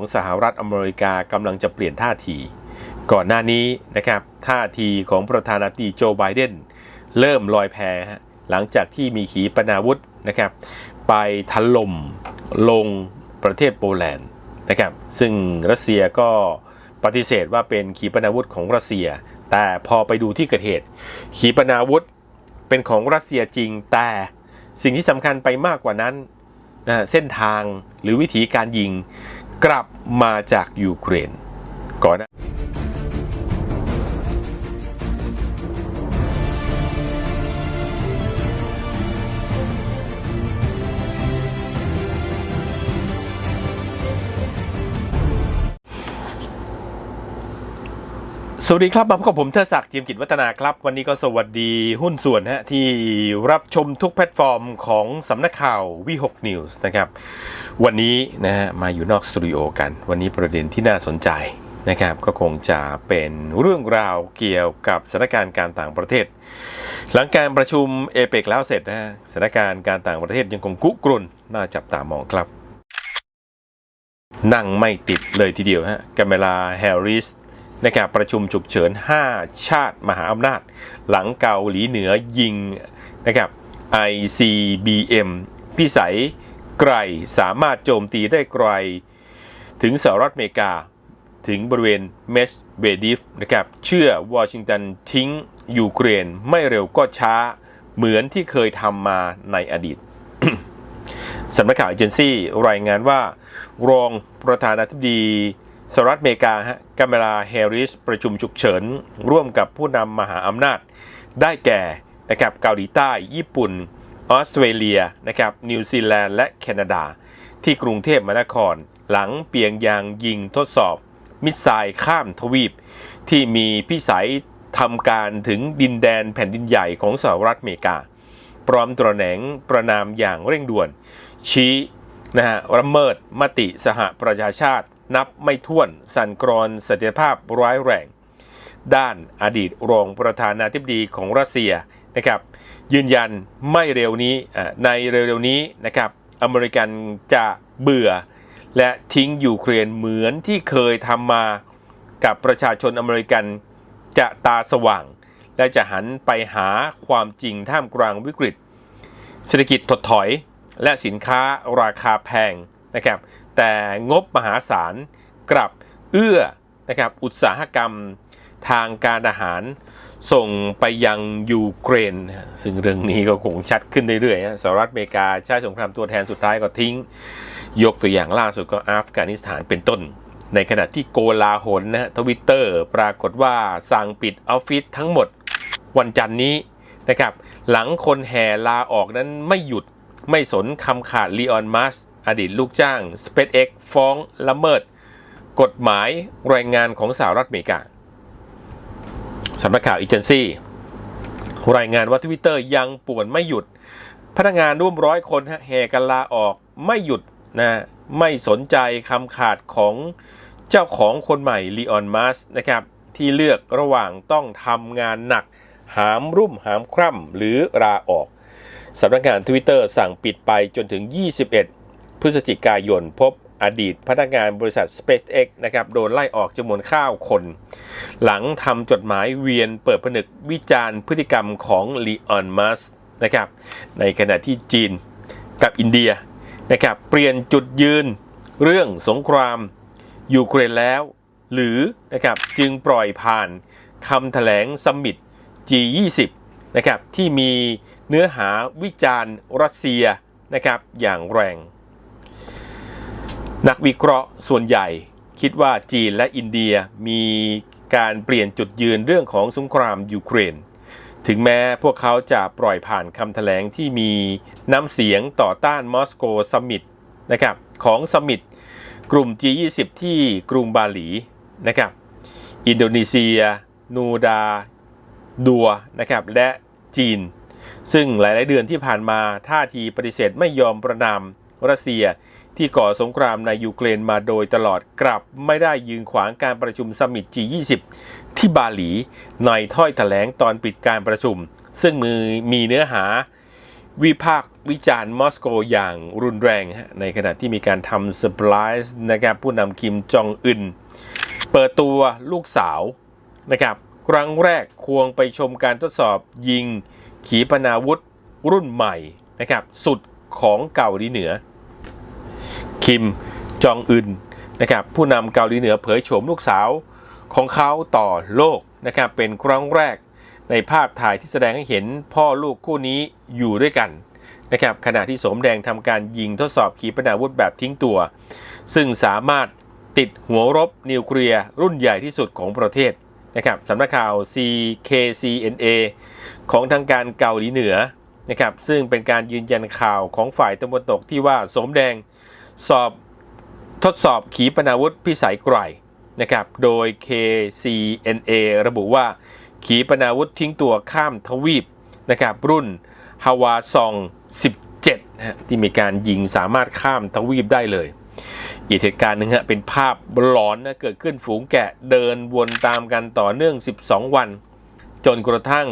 ของสหรัฐอเมริกากำลังจะเปลี่ยนท่าที ก่อนหน้านี้นะครับท่าทีของประธานาธิบดีโจไบเดนเริ่มลอยแพหลังจากที่มีขีปนาวุธนะครับไปถล่มลงประเทศโปแลนด์นะครับซึ่งรัสเซียก็ปฏิเสธว่าเป็นขีปนาวุธของรัสเซีย แต่พอไปดูที่เกิดเหตุ ขีปนาวุธเป็นของรัสเซียจริงแต่สิ่งที่สำคัญไปมากกว่านั้นเส้นทางหรือวิธีการยิง กลับมาจากยูเครนก่อนนะ สวัสดีครับมาพบกับผมเทศักดิ์จิมกิจวัฒนาครับ วันนี้ก็สวัสดีหุ้นส่วนฮะที่รับชมทุกแพลตฟอร์มของสำนักข่าววีหกนิวส์นะครับ วันนี้นะฮะมาอยู่นอกสตูดิโอกัน วันนี้ประเด็นที่น่าสนใจนะครับ ก็คงจะเป็นเรื่องราวเกี่ยวกับสถานการณ์การต่างประเทศ หลังการประชุมเอเปกแล้วเสร็จนะฮะสถานการณ์การต่างประเทศยังคงกุกรุ่นน่าจับตามองครับ นั่งไม่ติดเลยทีเดียวฮะกาเมลาแฮร์ริส ในการประชุมฉุกเฉิน 5 ชาติมหาอำนาจ หลังเกาหลีเหนือยิงนะครับ ICBM พิสัยไกลสามารถโจมตีได้ไกล ถึงสหรัฐอเมริกา ถึงบริเวณเมสเบดิฟนะครับ เชื่อวอชิงตันทิ้งยูเครนไม่เร็วก็ช้าเหมือนที่เคยทำมาในอดีตสำนักข่าวเอเจนซี่รายงานว่ารองประธานาธิบดี สหรัฐอเมริกาฮะกาเมลาแฮร์ริสประชุมฉุกเฉิน ร่วมกับผู้นำมหาอำนาจ ได้แก่นะครับเกาหลีใต้ ญี่ปุ่น ออสเตรเลียนะครับนิวซีแลนด์และแคนาดา ที่กรุงเทพมหานคร หลังเปียงยางยิงทดสอบ มิสไซล์ข้ามทวีป ที่มีพิสัยทำการถึงดินแดนแผ่นดินใหญ่ของสหรัฐอเมริกา พร้อมตระแหนงประนามอย่างเร่งด่วน ชี้นะฮะละเมิดมติสหประชาชาติ นับไม่ถ้วนสั่นกรอนเสถียรภาพร้ายแรง ด้านอดีตรองประธานาธิบดีของรัสเซียนะครับยืนยันไม่เร็วนี้ในเร็วๆนี้นะครับอเมริกันจะเบื่อ และทิ้งยูเครนเหมือนที่เคยทำมากับประชาชนอเมริกันจะตาสว่าง และจะหันไปหาความจริงท่ามกลางวิกฤต เศรษฐกิจถดถอย และสินค้าราคาแพงนะครับ แต่งบมหาศาลกลับเอื้อนะครับอุตสาหกรรมทางการอาหารส่งไปยังยูเครน ซึ่งเรื่องนี้ก็คงชัดขึ้นเรื่อยๆสหรัฐอเมริกาใช้สงครามตัวแทนสุดท้ายก็ทิ้ง ยกตัวอย่างล่าสุดก็อัฟกานิสถานเป็นต้น ในขณะที่โกลาหลนะฮะทวิตเตอร์ปรากฏว่าสั่งปิดออฟฟิศทั้งหมดวันจันทร์นี้นะครับ หลังคนแห่ลาออกนั้นไม่หยุดไม่สนคำขาดลีออนมัส อดีตลูกจ้าง SpaceX ฟ้องละเมิด กฎหมายแรงงานของสหรัฐอเมริกาสำนักข่าวอีเจนซี่รายงานว่าทวิตเตอร์ยังป่วนไม่หยุด พนักงานร่วมร้อยคนแห่กันลาออกไม่หยุดนะไม่สนใจคำขาดของเจ้าของคนใหม่ลีออนมัสนะครับที่เลือกระหว่างต้องทำงานหนัก หามรุ่มหามคร่ำหรือลาออกสำนักงาน Twitter สั่งปิดไปจนถึง 21 พฤศจิกายนพบอดีตพนักงานบริษัท SpaceX นะครับโดนไล่ออกจำนวนข้าวคน หลังทำจดหมายเวียนเปิดผนึกวิจารณ์พฤติกรรมของลีออนมัสนะครับในขณะที่จีนกับอินเดียนะครับเปลี่ยนจุดยืนเรื่องสงครามยูเครนแล้ว หรือนะครับจึงปล่อยผ่านคำแถลงซัมมิต G20 นะครับที่มีเนื้อหาวิจารณ์รัสเซียนะครับอย่างแรง นักวิเคราะห์ส่วนใหญ่คิดว่าจีนและอินเดียมีการเปลี่ยนจุดยืนเรื่องของสงครามยูเครน ถึงแม้พวกเขาจะปล่อยผ่านคำแถลงที่มีน้ำเสียงต่อต้านมอสโกซัมมิตนะครับของซัมมิตกลุ่ม G20 ที่กรุงบาหลีนะครับอินโดนีเซีย นูดา ดัวนะครับและจีน ซึ่งหลาย ๆ เดือนที่ผ่านมาท่าทีปฏิเสธไม่ยอมประนามรัสเซีย ที่ก่อสงครามในยูเครนมาโดยตลอดกลับไม่ได้ยืนขวางการประชุมซัมมิต G20 ที่บาหลี ในถ้อยแถลงตอนปิดการประชุม ซึ่งมือมีเนื้อหาวิพากษ์วิจารณ์มอสโกอย่างรุนแรง ในขณะที่มีการทำเซอร์ไพรส์นะครับผู้นำคิมจองอึน เปิดตัวลูกสาวนะครับครั้งแรกควงไปชมการทดสอบยิงขีปนาวุธรุ่นใหม่นะครับสุดของเกาหลีเหนือ คิมจองอึนนะครับผู้นำเกาหลีเหนือเผยโฉมลูกสาวของเขาต่อโลกนะครับเป็นครั้งแรกในภาพถ่ายที่แสดงให้เห็นพ่อลูกคู่นี้อยู่ด้วยกันนะครับขณะที่สมแดงทำการยิงทดสอบขีปนาวุธแบบทิ้งตัว ซึ่งสามารถติดหัวรบนิวเคลียร์รุ่นใหญ่ที่สุดของประเทศนะครับสำนักข่าว CKCNA ของทางการเกาหลีเหนือนะครับซึ่งเป็นการยืนยันข่าวของฝ่ายตะวันตกที่ว่าสมแดง สอบทดสอบขีปนาวุธพิสัยไกลนะครับ โดย KCNA ระบุว่า ขีปนาวุธทิ้งตัวข้ามทวีปนะครับ รุ่นฮาวาซอง 17นะที่มีการยิงสามารถข้ามทวีปได้เลย อีกเหตุการณ์หนึ่งฮะเป็นภาพหลอนนะเกิดขึ้นฝูงแกะเดินวนตามกันต่อเนื่อง 12 วัน จนกระทั่ง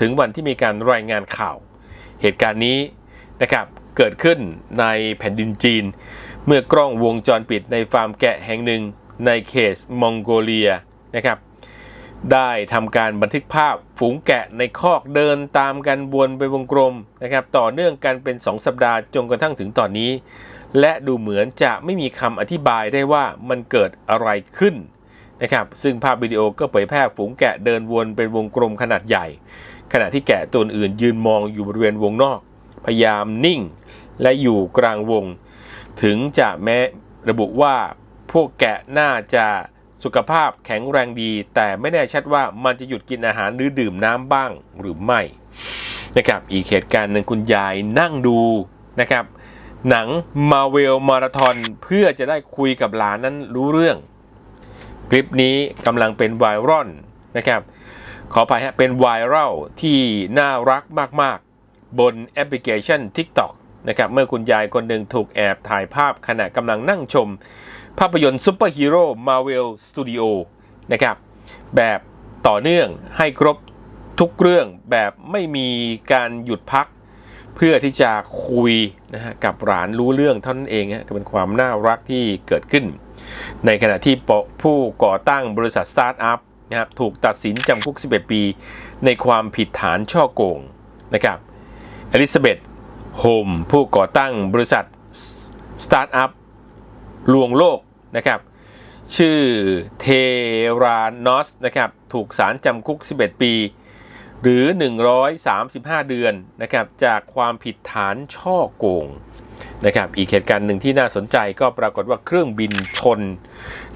ถึงวันที่มีการรายงานข่าว เหตุการณ์นี้นะครับเกิดขึ้นในแผ่นดินจีน เมื่อกล้องวงจรปิดในฟาร์มแกะแห่งหนึ่งในเขตมองโกเลียนะครับได้ทำการบันทึกภาพฝูงแกะในคอกเดินตามกันวนไปวงกลมนะครับต่อเนื่องกันเป็น 2 สัปดาห์จนกระทั่งถึงตอนนี้ และดูเหมือนจะไม่มีคำอธิบายได้ว่ามันเกิดอะไรขึ้นนะครับซึ่งภาพวิดีโอก็เผยแพร่ฝูงแกะเดินวนเป็นวงกลมขนาดใหญ่ ขณะที่แกะตัวอื่นยืนมองอยู่บริเวณวงนอก พยายามนิ่ง และอยู่กลางวง ถึงจะแม้ระบุว่าพวกแกะน่าจะสุขภาพแข็งแรงดี แต่ไม่แน่ชัดว่ามันจะหยุดกินอาหารหรือดื่มน้ำบ้างหรือไม่นะครับอีกเหตุการณ์หนึ่งคุณยายนั่งดูนะครับ หนังมาเวลมาราธอนเพื่อจะได้คุยกับหลานนั้นรู้เรื่อง คลิปนี้กำลังเป็นไวรัลนะครับ ขออภัยฮะเป็นไวรัลที่น่ารักมาก ๆ บนแอปพลิเคชัน TikTok นะครับเมื่อคุณยายคนหนึ่งถูกแอบถ่ายภาพขณะกำลังนั่งชม ภาพยนตร์ซูเปอร์ฮีโร่มาเวลสตูดิโอนะครับแบบต่อเนื่องให้ครบทุกเรื่องแบบไม่มีการหยุดพัก เพื่อที่จะคุยนะฮะกับหลานรู้เรื่องเท่านั้นเองฮะก็เป็นความน่ารักที่เกิดขึ้น ในขณะที่ผู้ก่อตั้งบริษัทสตาร์ทอัพนะครับถูกตัดสินจำคุก 11 ปี ในความผิดฐานช่อโกงนะครับอลิซาเบธ โฮมผู้ก่อตั้งบริษัทสตาร์ทอัพลวงโลกนะครับ ชื่อเทรานอสนะครับ ถูกศาลจำคุก 11 ปี หรือ 135 เดือนนะครับ จากความผิดฐานช่อโกงนะครับอีกเหตุการณ์หนึ่งที่น่าสนใจก็ปรากฏว่าเครื่องบินชน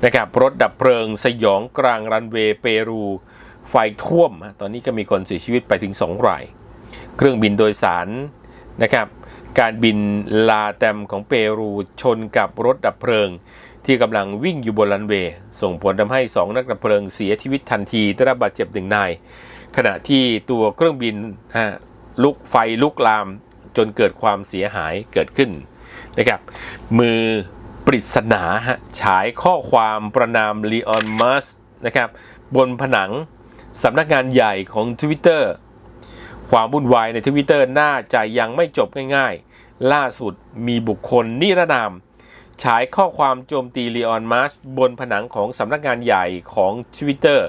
นะครับรถดับเพลิงสยองกลางรันเวย์เปรู ไฟท่วม ตอนนี้ก็มีคนเสียชีวิตไปถึง 2 ราย เครื่องบินโดยสาร นะครับ การบินลาแตมของเปรูชนกับรถดับเพลิง ที่กำลังวิ่งอยู่บนรันเวย์ ส่งผลทำให้ 2 นักดับเพลิงเสียชีวิตทันทีได้รับบาดเจ็บหนึ่งนาย ขณะที่ตัวเครื่องบินฮะลุกไฟลุกลามจนเกิดความเสียหายเกิดขึ้นนะครับมือปริศนาฮะฉายข้อความประนามลีออนมัสนะครับบนผนังสำนักงานใหญ่ของ Twitter ความวุ่นวายใน Twitter น่าจะยังไม่จบง่ายๆ ล่าสุดมีบุคคลนิรนาม ฉายข้อความโจมตีลีออนมัสบนผนังของสำนักงานใหญ่ของ Twitter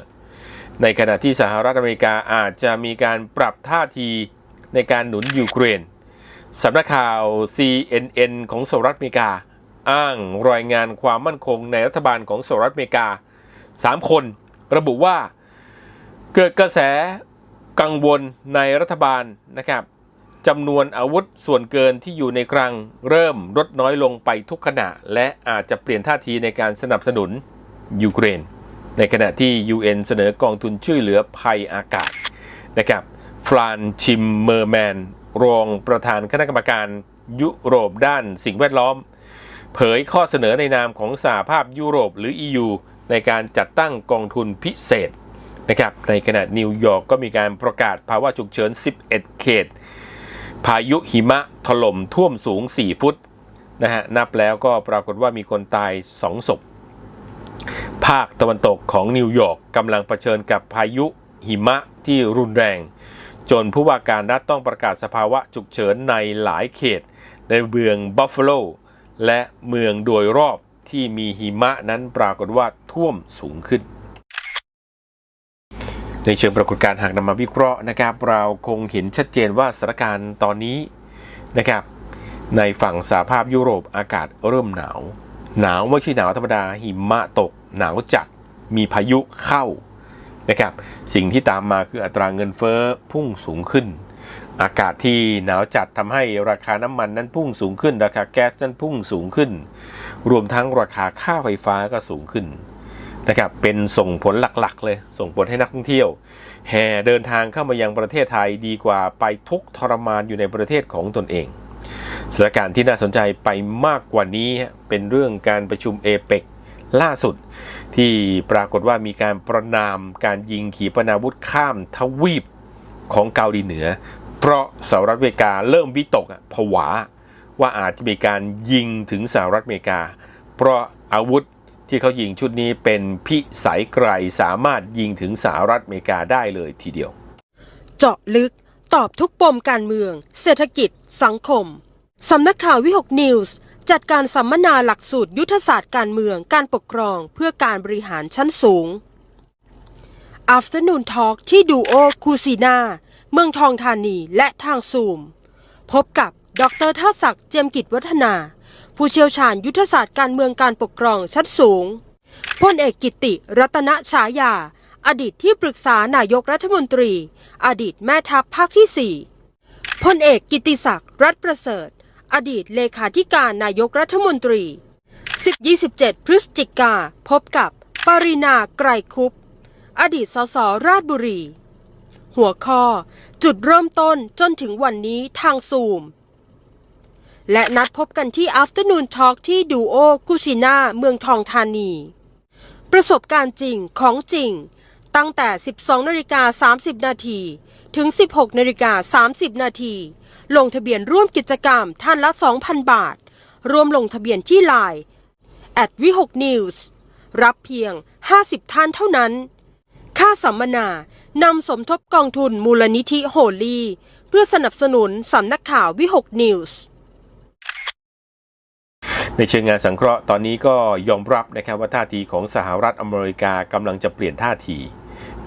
ในขณะที่สหรัฐอเมริกาอาจจะมีการปรับท่าทีในการหนุนยูเครนสำนักข่าว CNN ของสหรัฐอเมริกา อ้างรายงานความมั่นคงในรัฐบาลของสหรัฐอเมริกา 3 คนระบุว่า เกิดกระแส กังวลในรัฐบาลนะครับจำนวนอาวุธส่วนเกินที่อยู่ในคลังเริ่มลดน้อยลงไปทุกขณะ และอาจจะเปลี่ยนท่าทีในการสนับสนุนยูเครน ในขณะที่ UN เสนอกองทุนช่วยเหลือภัยอากาศนะครับฟรานชิมเมอร์แมน รองประธานคณะกรรมการยุโรปด้านสิ่งแวดล้อม เผยข้อเสนอในนามของสหภาพยุโรปหรือ EU ในการจัดตั้งกองทุนพิเศษ นะครับในขณะนิวยอร์กก็มีการประกาศภาวะฉุกเฉิน 11 เขต พายุหิมะถล่มท่วมสูง 4 ฟุตนะฮะนับแล้วก็ปรากฏว่ามีคนตาย 2 ศพ ภาคตะวันตกของนิวยอร์กกำลังเผชิญกับพายุหิมะที่รุนแรง จนผู้ว่าการรัฐต้องประกาศสภาวะฉุกเฉินในหลายเขต ในเมืองบัฟฟาโลและเมืองโดยรอบที่มีหิมะนั้นปรากฏว่าท่วมสูงขึ้น ในเชิงปรากฏการณ์หากนำมาวิเคราะห์นะครับ เราคงเห็นชัดเจนว่าสถานการณ์ตอนนี้นะครับ ในฝั่งสหภาพยุโรปอากาศเริ่มหนาว หนาวไม่ใช่หนาวธรรมดาหิมะตก หนาวจัดมีพายุเข้านะครับสิ่งที่ตามมาคืออัตราเงินเฟ้อพุ่งสูงขึ้น อากาศที่หนาวจัดทำให้ราคาน้ำมันนั้นพุ่งสูงขึ้น ราคาแก๊สนั้นพุ่งสูงขึ้น รวมทั้งราคาค่าไฟฟ้าก็สูงขึ้น นะครับเป็นส่งผลหลักๆ เลยส่งผลให้นักท่องเที่ยว แห่เดินทางเข้ามายังประเทศไทยดีกว่าไปทุกทรมานอยู่ในประเทศของตนเองสถานการณ์ที่น่าสนใจไปมากกว่านี้เป็นเรื่องการประชุมเอเปกล่าสุด ที่ปรากฏว่ามีการประนามการยิงขีปนาวุธข้ามทวีปของเกาหลีเหนือ เพราะสหรัฐอเมริกาเริ่มวิตกผวา ว่าอาจจะมีการยิงถึงสหรัฐอเมริกา เพราะอาวุธ ที่เขายิงชุดนี้เป็นพิสัยไกลสามารถยิงถึงสหรัฐอเมริกาได้เลยทีเดียว เจาะลึกตอบทุกปมการเมือง เศรษฐกิจ สังคม สำนักข่าววิหกนิวส์จัดการสัมมนาหลักสูตรยุทธศาสตร์การเมืองการปกครองเพื่อการบริหารชั้นสูง Afternoon Talk ที่ดูโอคูซีนาเมืองทองธานีและทางซูม พบกับดรท่าศักดิ์เจียมกิจวัฒนา ผู้เชี่ยวชาญยุทธศาสตร์การเมืองการปกครองชั้นสูงพลเอกกิติรัตนฉายา อดีตที่ปรึกษานายกรัฐมนตรี อดีตแม่ทัพภาคที่ 4พลเอกกิติศักดิ์รัฐประเสริฐ อดีตเลขาธิการนายกรัฐมนตรี 10-27 พฤศจิกาพบกับปรินาไกรคุป อดีตสสราชบุรี หัวข้อ จุดเริ่มต้นจนถึงวันนี้ทางซูม และนัดพบกันที่ Afternoon Talk ที่ดูโอกุชินาเมืองทองธานี ประสบการณ์จริงของจริง ตั้งแต่ 12นาฬิกา30 นาทีถึง 16นาฬิกา30 นาทีลงทะเบียนร่วมกิจกรรมท่านละ 2,000 บาทรวมลงทะเบียนที่ไลน์ at วิหก News รับเพียง 50 ท่านเท่านั้น ค่าสัมมนานำสมทบกองทุนมูลนิธิโฮลีเพื่อสนับสนุนสำนักข่าววิหกนิวส์ ในเชิงงานสังเคราะห์ตอนนี้ก็ยอมรับนะครับว่าท่าทีของสหรัฐอเมริกากำลังจะเปลี่ยนท่าที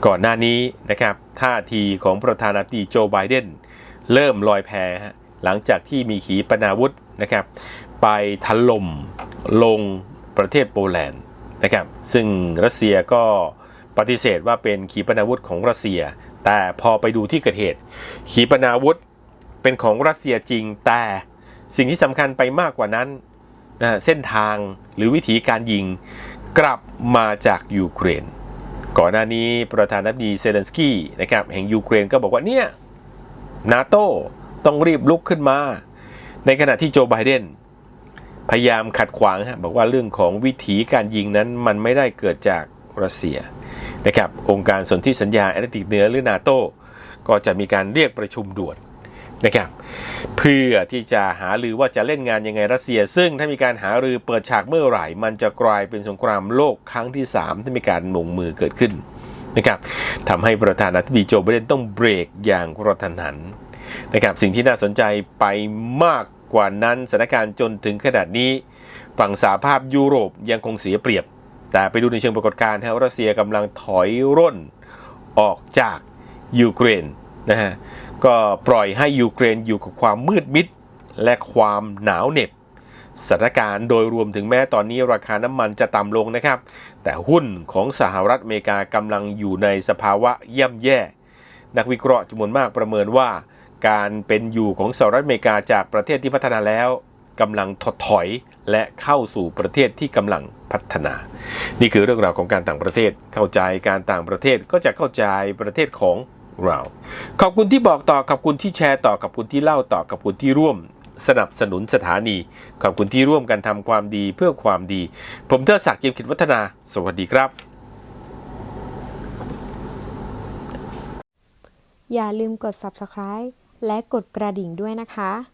ก่อนหน้านี้นะครับท่าทีของประธานาธิบดีโจไบเดนเริ่มลอยแพหลังจากที่มีขีปนาวุธนะครับไปถล่มลงประเทศโปแลนด์นะครับซึ่งรัสเซียก็ปฏิเสธว่าเป็นขีปนาวุธของรัสเซีย แต่พอไปดูที่เกิดเหตุ ขีปนาวุธเป็นของรัสเซียจริงแต่สิ่งที่สำคัญไปมากกว่านั้น เส้นทางหรือวิธีการยิงกลับมาจากยูเครน ก่อนหน้านี้ประธานาธิบดีเซเลนสกี้นะครับแห่งยูเครนก็บอกว่าเนี่ยนาโต้ต้องรีบลุกขึ้นมา ในขณะที่โจไบเดนพยายามขัดขวางฮะบอกว่าเรื่องของวิธีการยิงนั้นมันไม่ได้เกิดจากรัสเซียนะครับองค์การสนธิสัญญาแอตแลนติกเหนือหรือนาโต้ก็จะมีการเรียกประชุมด่วน นะครับเพื่อที่จะหารือว่าจะเล่นงานยังไงรัสเซีย ซึ่งถ้ามีการหารือเปิดฉากเมื่อไหร่ มันจะกลายเป็นสงครามโลกครั้งที่ 3 ที่มีการลงมือเกิดขึ้นนะครับทำให้ประธานาธิบดีโจไบเดนต้องเบรกอย่างกระทันหันนะครับสิ่งที่น่าสนใจไปมากกว่านั้นสถานการณ์จนถึงขนาดนี้ ฝั่งสหภาพยุโรปยังคงเสียเปรียบ แต่ไปดูในเชิงปรากฏการณ์ฮะรัสเซียกำลังถอยร่นออกจากยูเครนนะฮะ ก็ปล่อยให้ยูเครนอยู่กับความมืดมิด และความหนาวเหน็บสถานการณ์โดยรวมถึงแม้ตอนนี้ราคาน้ำมันจะต่ำลงนะครับ แต่หุ้นของสหรัฐอเมริกากำลังอยู่ในสภาวะย่ำแย่ นักวิเคราะห์จำนวนมากประเมินว่า การเป็นอยู่ของสหรัฐอเมริกาจากประเทศที่พัฒนาแล้วกำลังถดถอยและเข้าสู่ประเทศที่กำลังพัฒนา นี่คือเรื่องราวของการต่างประเทศ เข้าใจการต่างประเทศก็จะเข้าใจประเทศของ เรา ขอบคุณที่บอกต่อขอบคุณที่แชร์ต่อขอบคุณที่เล่าต่อขอบคุณที่ร่วมสนับสนุนสถานี ขอบคุณที่ร่วมกันทำความดีเพื่อความดี ผมเทอศักดิ์เกียมขิดวัฒนา สวัสดีครับ อย่าลืมกด subscribe และกดกระดิ่งด้วยนะคะ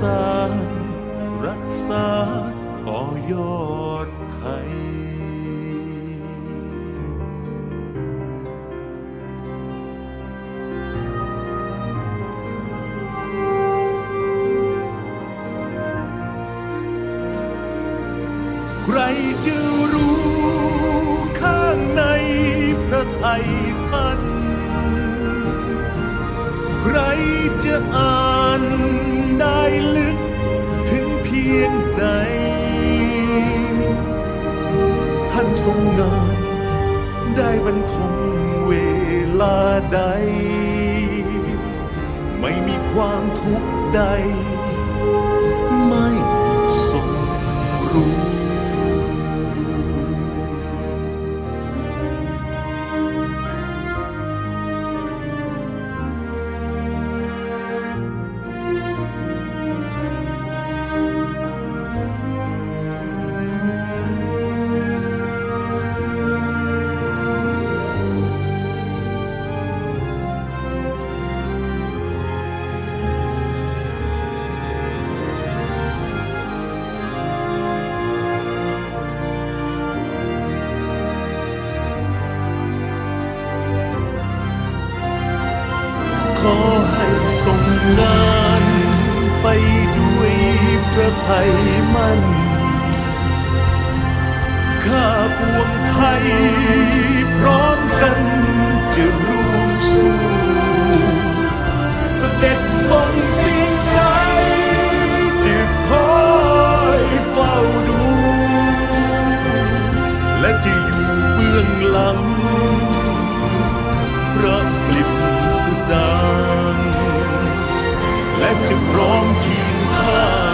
สานรักษาต่อยอดไทยใครจะรู้ข้างในพระไทยานทรงงาน ได้บรรทมเวลาใด ไม่มีความทุกข์ใด ไม่ทรงรู้ ที่อยู่เบื้องหลังพระกลิ่นสุดานและจะร้องเคียงข้า